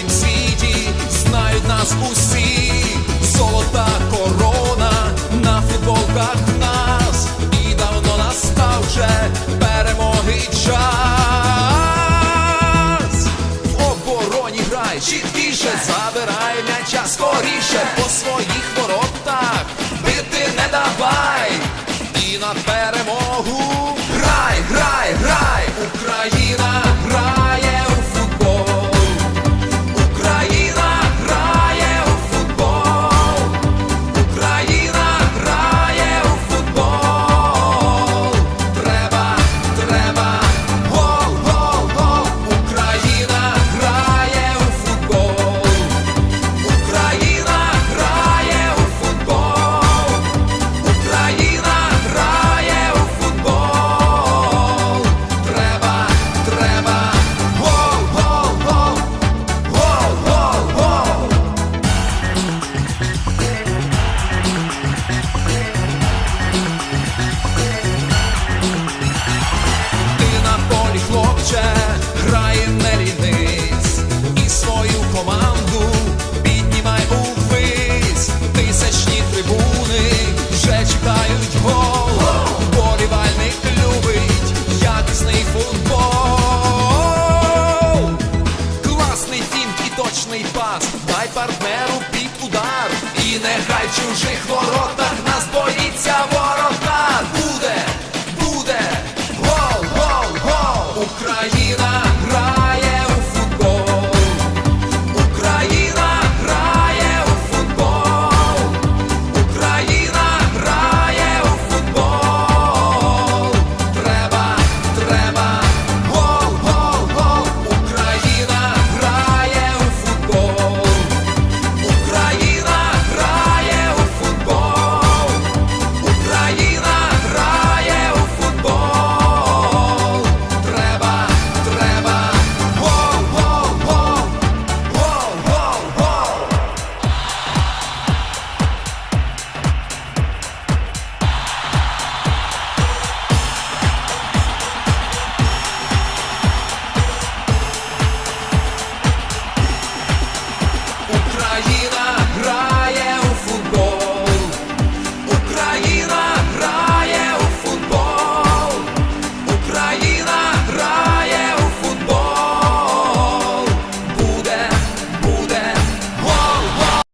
вільнім світі знають нас усі, золота корона на футболках нас, і давно настав вже перемоги час. В обороні грай, чіткіше, забирай м'яча скоріше по своїй точний пас, дай партнеру під удар. І нехай в чужих воротах нас боїться ворог.